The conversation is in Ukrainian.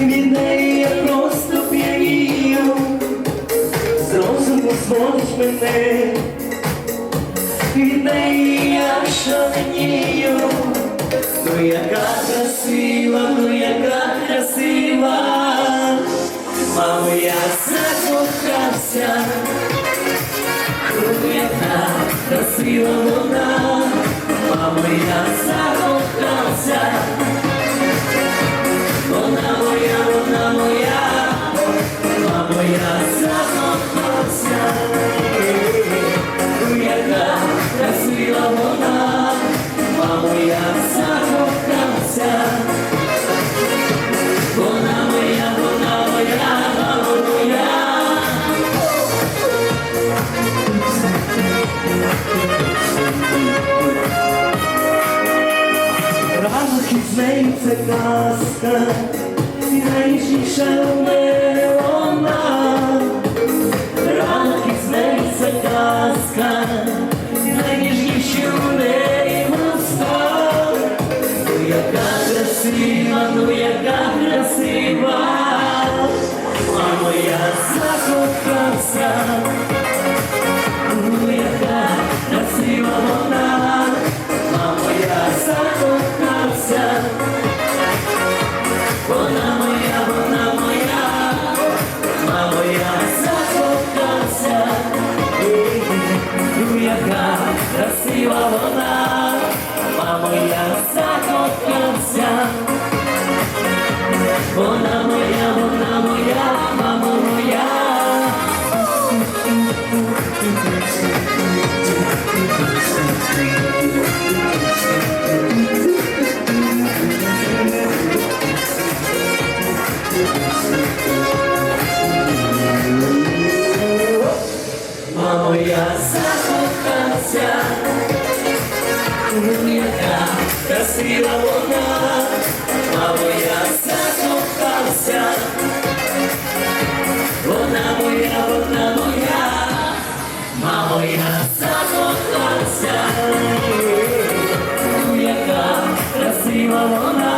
Midnight зводь мене, від неї я шаленію, ну яка красива, ну яка красива, мамо, я закохався, ну яка красива вона. Мамо, я закохався, вона моя, вона моя, мамо, я закохався, Це казка, і найніжніша в мене вона. Ранок із нею казка, і найніжніші в неї уста. Ну яка красива, ну яка красива, мамо, я закохався. Мамо, я закохався, яка красива вона, мамо, я закохався, вона моя, вона моя, мамо, я закохався, яка красива вона.